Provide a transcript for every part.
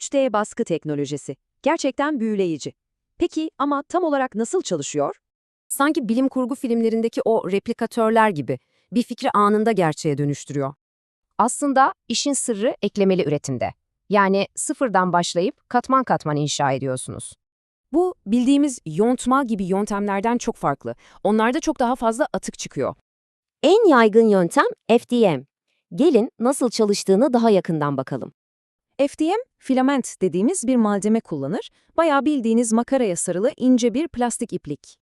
3D baskı teknolojisi. Gerçekten büyüleyici. Peki ama tam olarak nasıl çalışıyor? Sanki bilim kurgu filmlerindeki o replikatörler gibi bir fikri anında gerçeğe dönüştürüyor. Aslında işin sırrı eklemeli üretimde. Yani sıfırdan başlayıp katman katman inşa ediyorsunuz. Bu bildiğimiz yontma gibi yöntemlerden çok farklı. Onlarda çok daha fazla atık çıkıyor. En yaygın yöntem FDM. Gelin nasıl çalıştığını daha yakından bakalım. FDM, filament dediğimiz bir malzeme kullanır, bayağı bildiğiniz makaraya sarılı ince bir plastik iplik.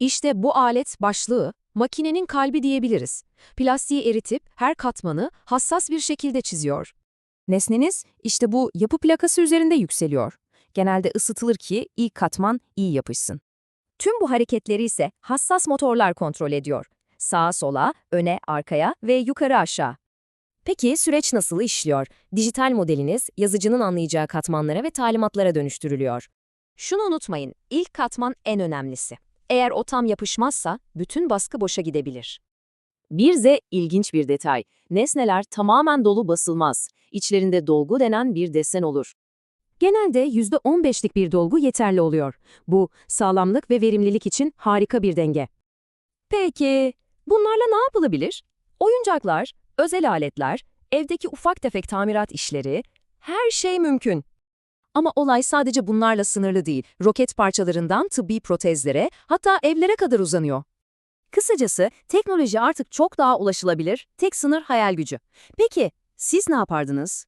İşte bu alet başlığı, makinenin kalbi diyebiliriz. Plastiği eritip her katmanı hassas bir şekilde çiziyor. Nesneniz işte bu yapı plakası üzerinde yükseliyor. Genelde ısıtılır ki ilk katman iyi yapışsın. Tüm bu hareketleri ise hassas motorlar kontrol ediyor. Sağa sola, öne, arkaya ve yukarı aşağı. Peki süreç nasıl işliyor? Dijital modeliniz yazıcının anlayacağı katmanlara ve talimatlara dönüştürülüyor. Şunu unutmayın, ilk katman en önemlisi. Eğer o tam yapışmazsa bütün baskı boşa gidebilir. Bir de ilginç bir detay. Nesneler tamamen dolu basılmaz. İçlerinde dolgu denen bir desen olur. Genelde %15'lik bir dolgu yeterli oluyor. Bu, sağlamlık ve verimlilik için harika bir denge. Peki, bunlarla ne yapılabilir? Oyuncaklar, özel aletler, evdeki ufak tefek tamirat işleri, her şey mümkün. Ama olay sadece bunlarla sınırlı değil. Roket parçalarından tıbbi protezlere, hatta evlere kadar uzanıyor. Kısacası teknoloji artık çok daha ulaşılabilir, tek sınır hayal gücü. Peki, siz ne yapardınız?